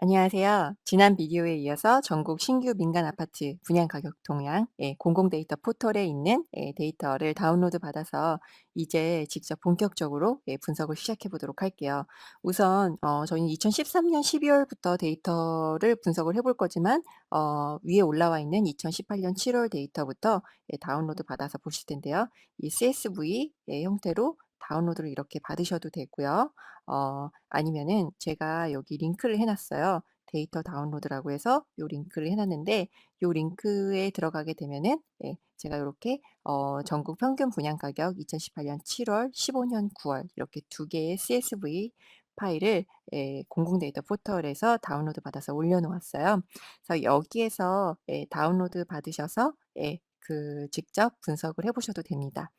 안녕하세요. 지난 비디오에 이어서 전국 신규 민간 아파트 분양 가격 동향, 예, 공공 데이터 포털에 있는 예, 데이터를 다운로드 받아서 이제 직접 본격적으로 예, 분석을 시작해 보도록 할게요. 우선 어, 저희는 2013년 12월부터 데이터를 분석을 해볼 거지만 어, 위에 올라와 있는 2018년 7월 데이터부터 예, 다운로드 받아서 보실 텐데요. 이 CSV 예, 형태로 다운로드를 이렇게 받으셔도 되고요. 어, 아니면은 제가 여기 링크를 해 놨어요. 데이터 다운로드라고 해서 요 링크를 해 놨는데 요 링크에 들어가게 되면은 예 제가 요렇게 어 전국 평균 분양 가격 2018년 7 월, 15년 9월 이렇게 두 개의 CSV 파일을 예 공공 데이터 포털에서 다운로드 받아서 올려 놓았어요. 그래서 여기에서 예 다운로드 받으셔서 예 그 직접 분석을 해 보셔도 됩니다.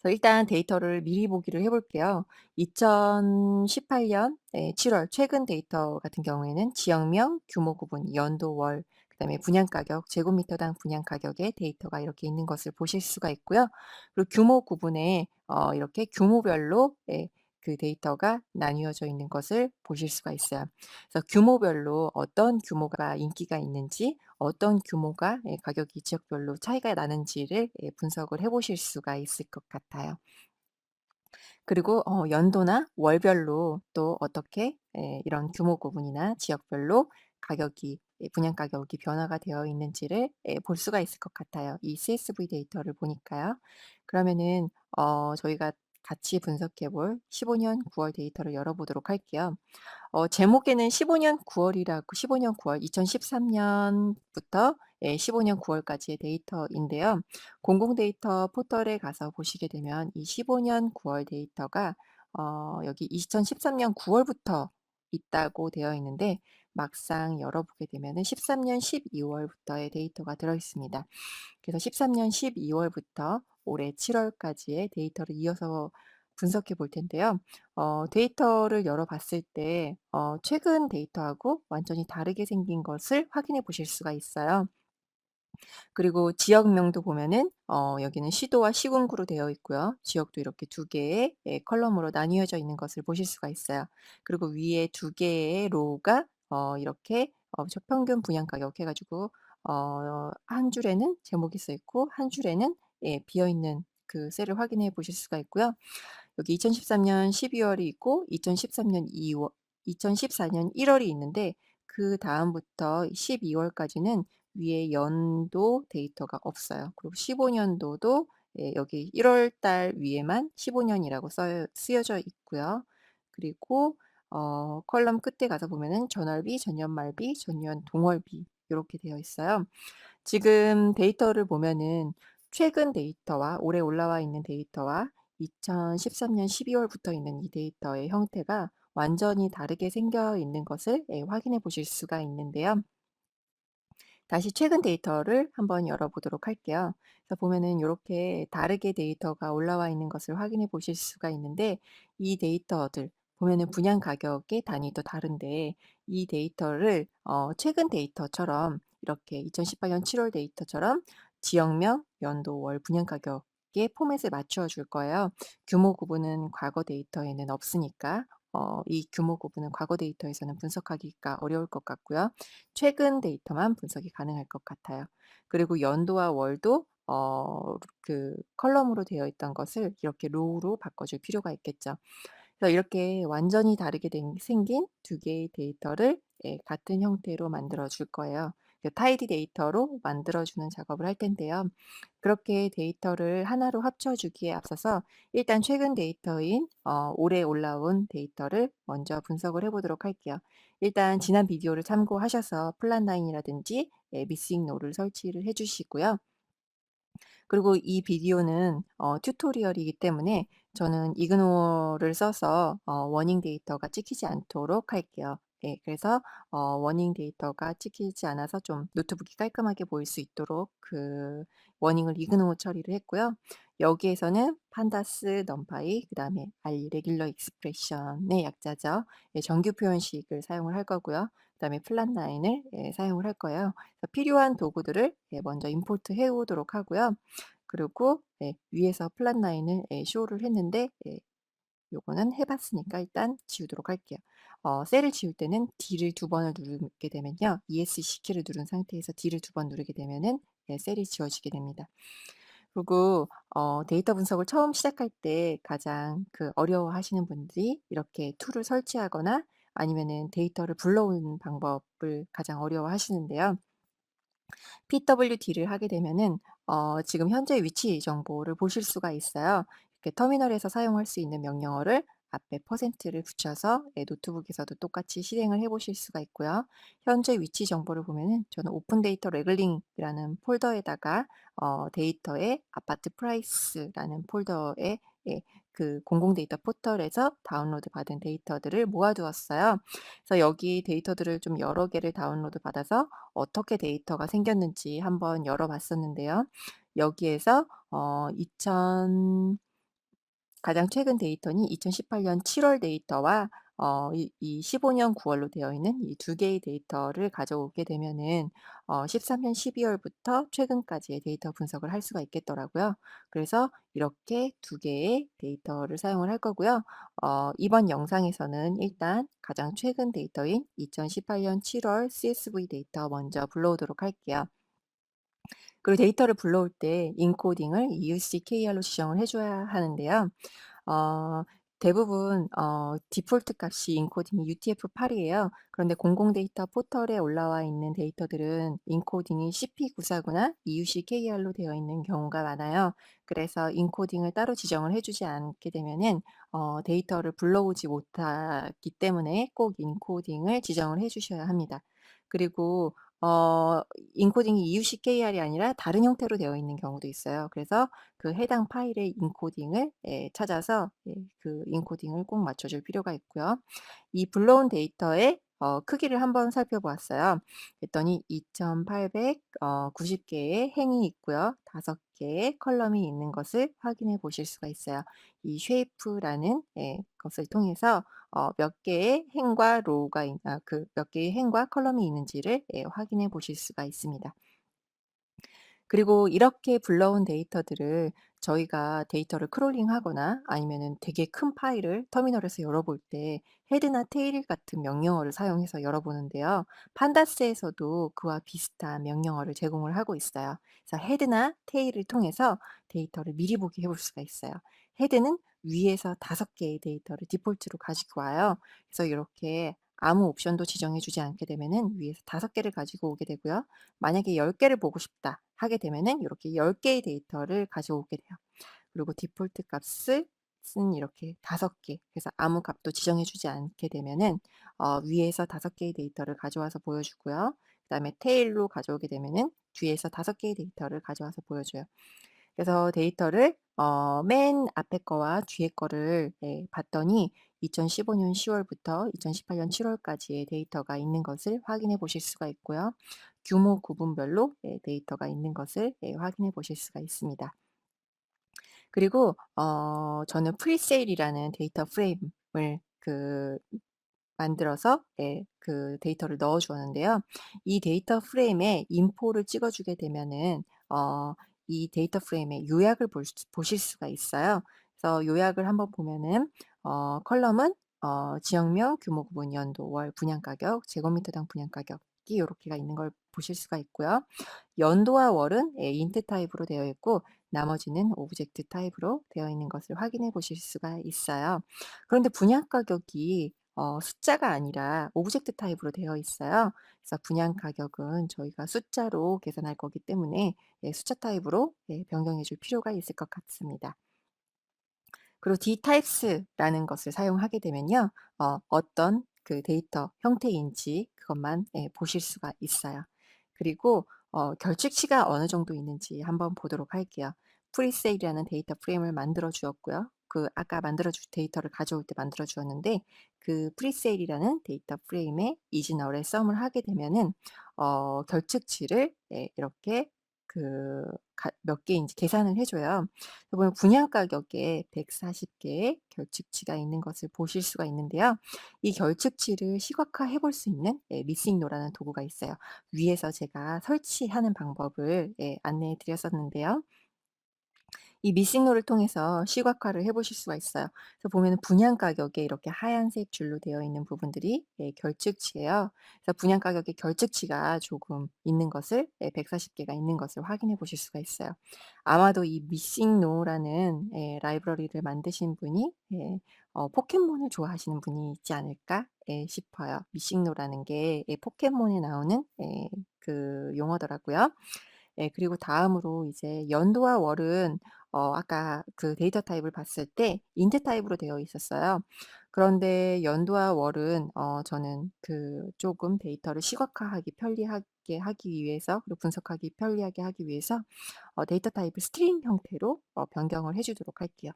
그래서 일단 데이터를 미리 보기를 해 볼게요. 2018년 네 7월 최근 데이터 같은 경우에는 지역명, 규모 구분, 연도, 월 그다음에 분양 가격, 제곱미터당 분양 가격의 데이터가 이렇게 있는 것을 보실 수가 있고요. 그리고 규모 구분에 어 이렇게 규모별로 예 그 데이터가 나뉘어져 있는 것을 보실 수가 있어요. 그래서 규모별로 어떤 규모가 인기가 있는지 어떤 규모가 예 가격이 지역별로 차이가 나는지를 예 분석을 해 보실 수가 있을 것 같아요. 그리고 어 연도나 월별로 또 어떻게 예 이런 규모 구분이나 지역별로 가격이 예 분양 가격이 변화가 되어 있는지를 예볼 수가 있을 것 같아요, 이 CSV 데이터를 보니까요. 그러면은 어 저희가 같이 분석해 볼 15년 9월 데이터를 열어 보도록 할게요. 어 제목에는 15년 9 월이라고 15년 9월 2013 년부터 예 15년 9 월까지의 데이터인데요. 공공 데이터 포털에 가서 보시게 되면 이 15년 9월 데이터가 어 여기 2013년 9 월부터 있다고 되어 있는데 막상 열어보게 되면 은 13년 12 월부터의 데이터가 들어 있습니다. 그래서 13년 12 월부터 올해 7 월까지의 데이터를 이어서 분석해 볼 텐데요. 어 데이터를 열어 봤을 때 어 최근 데이터하고 완전히 다르게 생긴 것을 확인해 보실 수가 있어요. 그리고 지역명도 보면은 어 여기는 시도와 시군구로 되어 있고요. 지역도 이렇게 두 개의 예 컬럼으로 나뉘어져 있는 것을 보실 수가 있어요. 그리고 위에 두 개의 로우가 어 이렇게 어 저평균 분양 가격 해 가지고 어 한 줄에는 제목이 써 있고 한 줄에는 예 비어 있는 그 셀을 확인해 보실 수가 있고요. 여기 2013년 12 월이 있고 2013년 2월 2014년 1 월이 있는데 그 다음부터 12 월까지는 위에 연도 데이터가 없어요. 그리고 15 년도도 예 여기 1월 달 위에만 15 년이라고 써 쓰여져 있고요. 그리고 어 컬럼 끝에 가서 보면은 전월비, 전년말비, 전년 동월비 요렇게 되어 있어요. 지금 데이터를 보면은 최근 데이터와 올해 올라와 있는 데이터와 2013년 12 월부터 있는 이 데이터의 형태가 완전히 다르게 생겨 있는 것을 예 확인해 보실 수가 있는데요. 다시 최근 데이터를 한번 열어보도록 할게요. 그래서 보면은 요렇게 다르게 데이터가 올라와 있는 것을 확인해 보실 수가 있는데 이 데이터들 보면은 분양 가격의 단위도 다른데 이 데이터를 어 최근 데이터처럼 이렇게 2018년 7월 데이터처럼 지역명, 연도, 월 분양 가격의 포맷을 맞추어 줄 거예요. 규모 구분은 과거 데이터에는 없으니까 어 이 규모 구분은 과거 데이터에서는 분석하기가 어려울 것 같고요. 최근 데이터만 분석이 가능할 것 같아요. 그리고 연도와 월도 어 그 컬럼으로 되어 있던 것을 이렇게 로우로 바꿔 줄 필요가 있겠죠. 그래서 이렇게 완전히 다르게 된 생긴 두 개의 데이터를 예 같은 형태로 만들어 줄 거예요. 그 타이디 데이터로 만들어 주는 작업을 할 텐데요. 그렇게 데이터를 하나로 합쳐 주기에 앞서서 일단 최근 데이터인 어 올해 올라온 데이터를 먼저 분석을 해 보도록 할게요. 일단 지난 비디오를 참고하셔서 플랫 라인이라든지 예 미싱 롤을 설치를 해 주시고요. 그리고 이 비디오는 어 튜토리얼이기 때문에 저는 이그노어를 써서 어 워닝 데이터가 찍히지 않도록 할게요. 예 그래서 어 워닝 데이터가 찍히지 않아서 좀 노트북이 깔끔하게 보일 수 있도록 그 워닝을 이그노어 처리를 했고요. 여기에서는 판다스, 넘파이 그 다음에 R 레귤러 익스프레션의 약자죠. 예 정규 표현식을 사용을 할 거고요. 그 다음에 플랫 라인을 예 사용을 할 거예요. 필요한 도구들을 예 먼저 임포트 해 오도록 하고요. 그리고 예 위에서 플랫 라인을 예 쇼를 했는데 예 요거는 해 봤으니까 일단 지우도록 할게요. 어 셀을 지울 때는 D를 두 번을 누르게 되면요. ESC 키를 누른 상태에서 D를 두 번 누르게 되면은 예 셀이 지워지게 됩니다. 그리고 어 데이터 분석을 처음 시작할 때 가장 그 어려워하시는 분들이 이렇게 툴을 설치하거나 아니면은 데이터를 불러오는 방법을 가장 어려워하시는데요. PWD를 하게 되면은 어 지금 현재 위치 정보를 보실 수가 있어요. 터미널에서 사용할 수 있는 명령어를 앞에 퍼센트를 붙여서 예 노트북에서도 똑같이 실행을 해 보실 수가 있고요. 현재 위치 정보를 보면은 저는 오픈 데이터 레글링이라는 폴더에다가 어 데이터의 아파트 프라이스라는 폴더에 예 그 공공 데이터 포털에서 다운로드 받은 데이터들을 모아 두었어요. 그래서 여기 데이터들을 좀 여러 개를 다운로드 받아서 어떻게 데이터가 생겼는지 한번 열어 봤었는데요. 여기에서 어 2000 가장 최근 데이터는 2018년 7월 데이터와 어 이 이 15년 9 월로 되어 있는 이 두 개의 데이터를 가져오게 되면은 어 13년 12 월부터 최근까지의 데이터 분석을 할 수가 있겠더라고요. 그래서 이렇게 두 개의 데이터를 사용을 할 거고요. 어 이번 영상에서는 일단 가장 최근 데이터인 2018년 7월 CSV 데이터 먼저 불러오도록 할게요. 그리고 데이터를 불러올 때 인코딩을 EUC-KR로 지정을 해 줘야 하는데요. 어 대부분 어 디폴트 값이 인코딩이 UTF-8 이에요. 그런데 공공 데이터 포털에 올라와 있는 데이터들은 인코딩이 CP949나 EUC-KR로 되어 있는 경우가 많아요. 그래서 인코딩을 따로 지정을 해 주지 않게 되면은 어 데이터를 불러오지 못하기 때문에 꼭 인코딩을 지정을 해 주셔야 합니다. 그리고 어 인코딩이 EUC-KR이 아니라 다른 형태로 되어 있는 경우도 있어요. 그래서 그 해당 파일의 인코딩을 예 찾아서 예 그 인코딩을 꼭 맞춰 줄 필요가 있고요. 이 불러온 데이터의 어 크기를 한번 살펴보았어요. 그랬더니 2,800어90 개의 행이 있고요. 5 개의 컬럼이 있는 것을 확인해 보실 수가 있어요. 이 쉐이프라는 예 것을 통해서 어 몇 개의 행과 로우가 있아그몇 개의 행과 컬럼이 있는지를 예 확인해 보실 수가 있습니다. 그리고 이렇게 불러온 데이터들을 저희가 데이터를 크롤링하거나 아니면은 되게 큰 파일을 터미널에서 열어볼 때 헤드나 테일 같은 명령어를 사용해서 열어보는데요. 판다스에서도 그와 비슷한 명령어를 제공을 하고 있어요. 그래서 헤드나 테일을 통해서 데이터를 미리 보기 해볼 수가 있어요. 헤드는 위에서 다섯 개의 데이터를 디폴트로 가지고 와요. 그래서 이렇게 아무 옵션도 지정해 주지 않게 되면은 위에서 다섯 개를 가지고 오게 되고요. 만약에 10 개를 보고 싶다 하게 되면은 요렇게 10 개의 데이터를 가져오게 돼요. 그리고 디폴트 값을 쓴 이렇게 5개 그래서 아무 값도 지정해 주지 않게 되면은 어 위에서 5 개의 데이터를 가져와서 보여주고요. 그 다음에 테일로 가져오게 되면은 뒤에서 5 개의 데이터를 가져와서 보여줘요. 그래서 데이터를 어 맨 앞에 거와 뒤에 거를 예 봤더니 2015년 10 월부터 2018년 7 월까지의 데이터가 있는 것을 확인해 보실 수가 있고요. 규모 구분별로 예 데이터가 있는 것을 예 확인해 보실 수가 있습니다. 그리고 어 저는 프리세일이라는 데이터 프레임을 그 만들어서 예 그 데이터를 넣어 주었는데요. 이 데이터 프레임에 인포를 찍어 주게 되면은 어 이 데이터 프레임의 요약을 볼 수 보실 수가 있어요. 그래서 요약을 한번 보면은 어 컬럼은 어 지역명, 규모 구분, 연도, 월, 분양 가격, 제곱미터당 분양 가격이 요렇게가 있는 걸 보실 수가 있고요. 연도와 월은 예 인트 타입으로 되어 있고 나머지는 오브젝트 타입으로 되어 있는 것을 확인해 보실 수가 있어요. 그런데 분양 가격이 어 숫자가 아니라 오브젝트 타입으로 되어 있어요. 그래서 분양 가격은 저희가 숫자로 계산할 거기 때문에 예 숫자 타입으로 예 변경해 줄 필요가 있을 것 같습니다. 그리고 dtypes라는 것을 사용하게 되면요. 어 어떤 그 데이터 형태인지 그것만 예 보실 수가 있어요. 그리고 어 결측치가 어느 정도 있는지 한번 보도록 할게요. 프리세일이라는 데이터 프레임을 만들어 주었고요. 그 아까 만들어 준 데이터를 가져올 때 만들어 주었는데 그 프리세일이라는 데이터 프레임에 이즈널에 썸을 하게 되면은 어 결측치를 예 이렇게 그가몇 개인지 계산을 해 줘요. 그러면 분양 가격에 140 개의 결측치가 있는 것을 보실 수가 있는데요. 이 결측치를 시각화해 볼 수 있는 예 미싱노라는 도구가 있어요. 위에서 제가 설치하는 방법을 예 안내해 드렸었는데요. 이 미싱노를 통해서 시각화를 해 보실 수가 있어요. 그래서 보면은 분양 가격에 이렇게 하얀색 줄로 되어 있는 부분들이 예 결측치예요. 그래서 분양 가격에 결측치가 조금 있는 것을 예 140 개가 있는 것을 확인해 보실 수가 있어요. 아마도 이 미싱노라는 예 라이브러리를 만드신 분이 예 어 '포켓몬을 좋아하시는 분이 있지 않을까?' 예 싶어요. 미싱노라는 게 예 포켓몬에 나오는 예 그 용어더라고요. 예 그리고 다음으로 이제 연도와 월은 어 아까 그 데이터 타입을 봤을 때 인트 타입으로 되어 있었어요. 그런데 연도와 월은 어 저는 그 쪼금 데이터를 시각화하기 편리하게 하기 위해서 그리고 분석하기 편리하게 하기 위해서 어 데이터 타입을 스트링 형태로 어 변경을 해 주도록 할게요.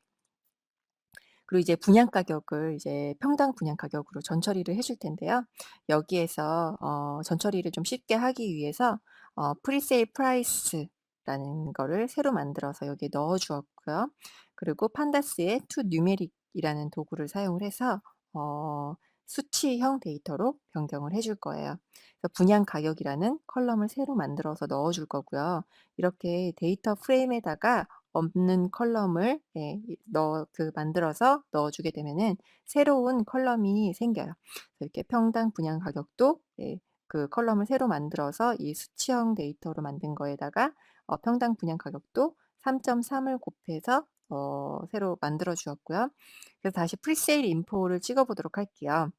그리고 이제 분양 가격을 이제 평당 분양 가격으로 전처리를 해 줄 텐데요. 여기에서 어 전처리를 좀 쉽게 하기 위해서 어 프리세일 프라이스 라는 거를 새로 만들어서 여기에 넣어 주었고요. 그리고 판다스의 to numeric이라는 도구를 사용을 해서 어 수치형 데이터로 변경을 해줄 거예요. 그래서 분양 가격이라는 컬럼을 새로 만들어서 넣어 줄 거고요. 이렇게 데이터 프레임에다가 없는 컬럼을 예이 넣어 그 만들어서 넣어 주게 되면은 새로운 컬럼이 생겨요. 이렇게 평당 분양 가격도 예 그 컬럼을 새로 만들어서 이 수치형 데이터로 만든 거에다가 어 평당 분양 가격도 3.3을 곱해서 어 새로 만들어 주었고요. 그래서 다시 프리세일 인포를 찍어 보도록 할게요.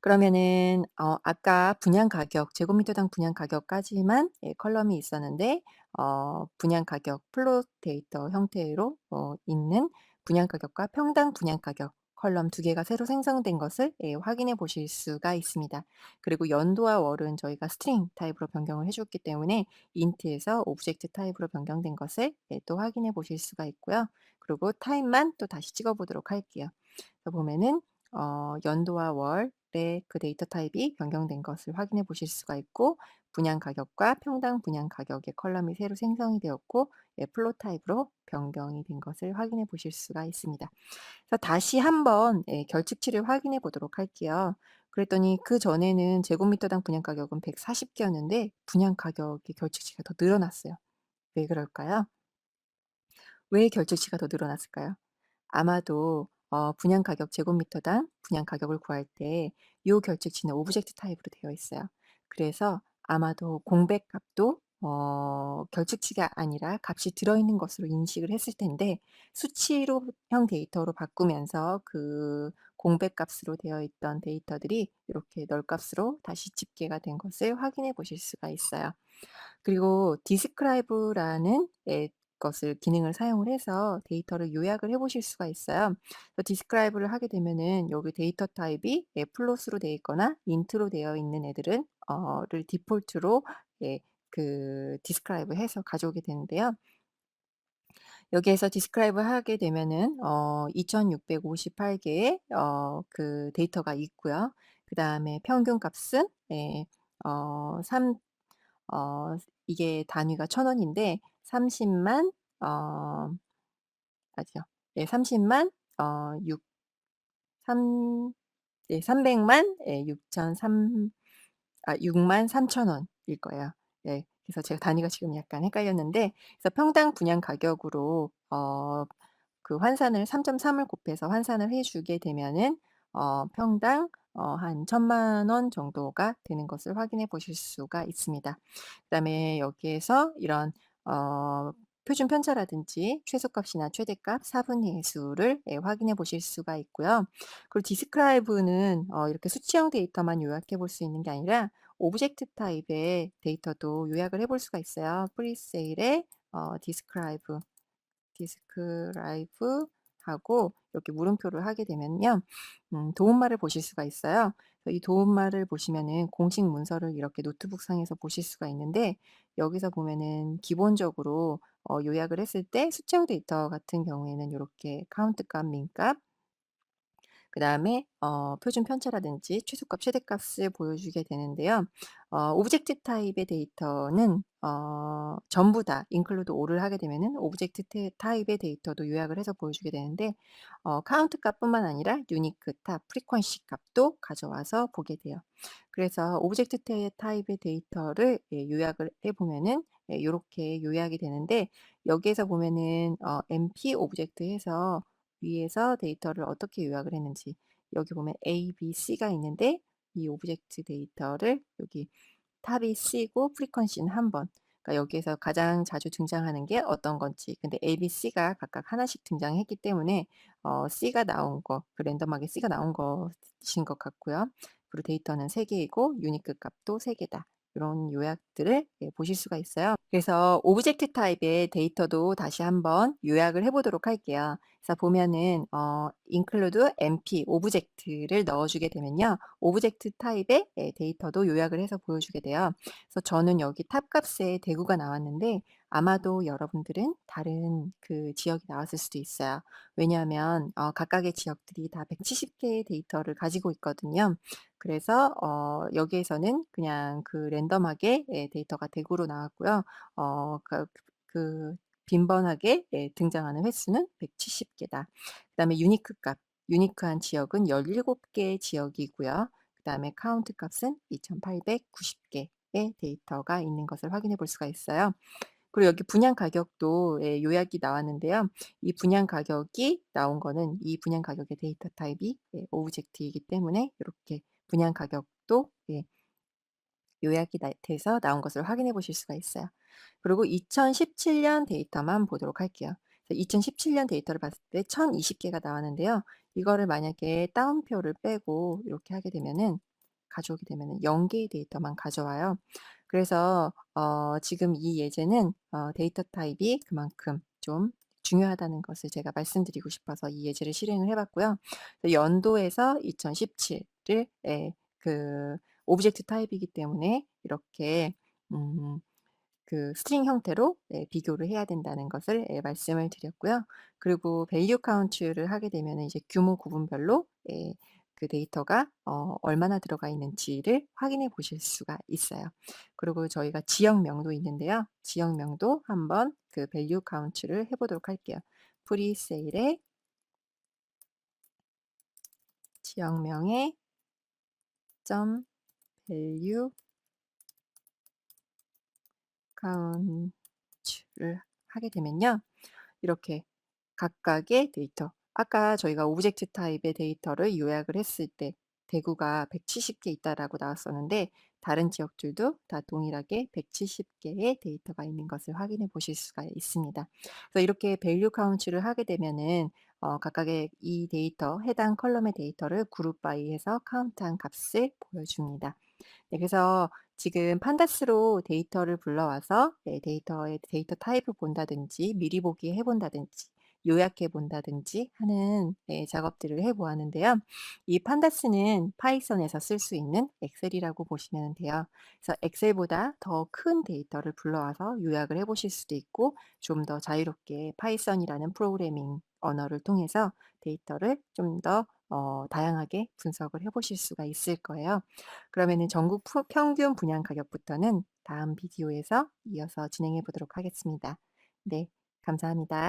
그러면은 어 아까 분양 가격 제곱미터당 분양 가격까지만 예 컬럼이 있었는데 어 분양 가격 플롯 데이터 형태로 어 있는 분양 가격과 평당 분양 가격 컬럼 두 개가 새로 생성된 것을 예 확인해 보실 수가 있습니다. 그리고 연도와 월은 저희가 스트링 타입으로 변경을 해 줬기 때문에 인트에서 오브젝트 타입으로 변경된 것을 예 또 확인해 보실 수가 있고요. 그리고 타입만 또 다시 찍어 보도록 할게요. 보면은 어 연도와 월 의그 데이터 타입이 변경된 것을 확인해 보실 수가 있고 분양 가격과 평당 분양 가격의 컬럼이 새로 생성이 되었고 예 플롯 타입으로 변경이 된 것을 확인해 보실 수가 있습니다. 그래서 다시 한번 예 결측치를 확인해 보도록 할게요. 그랬더니 그 전에는 제곱미터당 분양 가격은 140 개였는데 분양 가격의 결측치가 더 늘어났어요. 왜 그럴까요? 왜 결측치가 더 늘어났을까요? 아마도 어 분양 가격 제곱미터당 분양 가격을 구할 때요 결측치는 오브젝트 타입으로 되어 있어요. 그래서 아마도 공백 값도 어 결측치가 아니라 값이 들어있는 것으로 인식을 했을 텐데 수치로 형 데이터로 바꾸면서 그 공백 값으로 되어 있던 데이터들이 이렇게 널 값으로 다시 집계가 된 것을 확인해 보실 수가 있어요. 그리고 디스크라이브라는 예 것을 기능을 사용을 해서 데이터를 요약을 해 보실 수가 있어요. 디스크라이브를 하게 되면은 여기 데이터 타입이 예 플롯으로 되어 있거나 인트로 되어 있는 애들은 어를 디폴트로 예 그 디스크라이브 해서 가져오게 되는데요. 여기에서 디스크라이브 하게 되면은 어 2,658 개의 어 그 데이터가 있고요. 그 다음에 평균 값은 예어삼어 이게 단위가 1,000 원인데 3 0만 어 맞죠. 예3 0만 어6삼 네3 0 0만 예6천삼아6 3천 원일 거예요. 예. 그래서 제가 단위가 지금 약간 헷갈렸는데 그래서 평당 분양 가격으로 어 그 환산을 3.3을 곱해서 환산을 해 주게 되면은 어 평당 어한1 0 0 0원 정도가 되는 것을 확인해 보실 수가 있습니다. 그다음에 여기에서 이런 어 표준 편차라든지 최소값이나 최대값, 4분의 수를 예 확인해 보실 수가 있고요. 그리고 디스크라이브는 어 이렇게 수치형 데이터만 요약해 볼 수 있는 게 아니라 오브젝트 타입의 데이터도 요약을 해 볼 수가 있어요. 프리세일의 어 디스크라이브 디스크라이브 하고 이렇게 물음표를 하게 되면요. 음 도움말을 보실 수가 있어요. 이 도움말을 보시면은 공식 문서를 이렇게 노트북 상에서 보실 수가 있는데 여기서 보면은 기본적으로 어 요약을 했을 때 수치형 데이터 같은 경우에는 요렇게 카운트 값, 민값 그 다음에 어 표준 편차라든지 최소값, 최대값을 보여주게 되는데요. 어 오브젝트 타입의 데이터는 어 전부 다 include all을 하게 되면은 오브젝트 태 타입의 데이터도 요약을 해서 보여주게 되는데 어 카운트 값뿐만 아니라 유니크 탑, 프리퀀시 값도 가져와서 보게 돼요. 그래서 오브젝트 태 타입의 데이터를 예 요약을 해 보면은 예 요약이 되는데 여기에서 보면은 어 MP 오브젝트 해서 위에서 데이터를 어떻게 요약을 했는지 여기 보면 A, B, C가 있는데 이 오브젝트 데이터를 여기 탑이 C고 프리퀀시는 1 번. 그러니까 여기에서 가장 자주 등장하는 게 어떤 건지 근데 A, B, C가 각각 하나씩 등장했기 때문에 어 C가 나온 거 그 랜덤하게 C가 나온 것인 것 같고요. 그리고 데이터는 3 개이고 유니크 값도 3 개다. 요런 요약들을 예 보실 수가 있어요. 그래서 오브젝트 타입의 데이터도 다시 한번 요약을 해 보도록 할게요. 그래서 보면은 어 include MP 오브젝트를 넣어 주게 되면요. 오브젝트 타입의 예 데이터도 요약을 해서 보여주게 돼요. 그래서 저는 여기 탑 값에 대구가 나왔는데 아마도 여러분들은 다른 그 지역이 나왔을 수도 있어요. 왜냐하면 어 각각의 지역들이 다 170 개의 데이터를 가지고 있거든요. 그래서 어 여기에서는 그냥 그 랜덤하게 예 데이터가 대구로 나왔고요. 어 그 그 빈번하게 예 등장하는 횟수는 170 개다. 그다음에 유니크 값, 유니크한 지역은 17 개의 지역이고요. 그다음에 카운트 값은 2890 개의 데이터가 있는 것을 확인해 볼 수가 있어요. 그리고 여기 분양 가격도 예 요약이 나왔는데요. 이 분양 가격이 나온 거는 이 분양 가격의 데이터 타입이 예 오브젝트이기 때문에 요렇게 분양 가격도 예 요약이 나 돼서 나온 것을 확인해 보실 수가 있어요. 그리고 2017년 데이터만 보도록 할게요. 그래서 2017년 데이터를 봤을 때 1020 개가 나왔는데요. 이거를 만약에 따옴표를 빼고 이렇게 하게 되면은 가져오게 되면은 0 개의 데이터만 가져와요. 그래서 어 지금 이 예제는 어 데이터 타입이 그만큼 좀 중요하다는 것을 제가 말씀드리고 싶어서 이 예제를 실행을 해 봤고요. 그 연도에서 2017을 예 그 오브젝트 타입이기 때문에 이렇게 음 그 스트링 형태로 예 비교를 해야 된다는 것을 예 말씀을 드렸고요. 그리고 밸류 카운트를 하게 되면은 이제 규모 구분별로 예 그 데이터가 어 얼마나 들어가 있는지를 확인해 보실 수가 있어요. 그리고 저희가 지역명도 있는데요. 지역명도 한번 그 밸류 카운트를 해 보도록 할게요. 프리세일에 지역명에 점 밸류 카운트를 하게 되면요. 이렇게 각각의 데이터 아까 저희가 오브젝트 타입의 데이터를 요약을 했을 때 대구가 170개 있다라고 나왔었는데 다른 지역들도 다 동일하게 170 개의 데이터가 있는 것을 확인해 보실 수가 있습니다. 그래서 이렇게 밸류 카운트를 하게 되면은 어 각각의 이 데이터 해당 컬럼의 데이터를 그룹 바이 해서 카운트한 값을 보여줍니다. 네 그래서 지금 판다스로 데이터를 불러와서 네 데이터의 데이터 타입을 본다든지 미리 보기 해 본다든지 요약해 본다든지 하는 네 작업들을 해 보았는데요. 이 판다스는 파이썬에서 쓸 수 있는 엑셀이라고 보시면 돼요. 그래서 엑셀보다 더 큰 데이터를 불러와서 요약을 해 보실 수도 있고 좀 더 자유롭게 파이썬이라는 프로그래밍 언어를 통해서 데이터를 좀더 어 다양하게 분석을 해 보실 수가 있을 거예요. 그러면은 전국 푸 평균 분양 가격부터는 다음 비디오에서 이어서 진행해 보도록 하겠습니다. 네 감사합니다.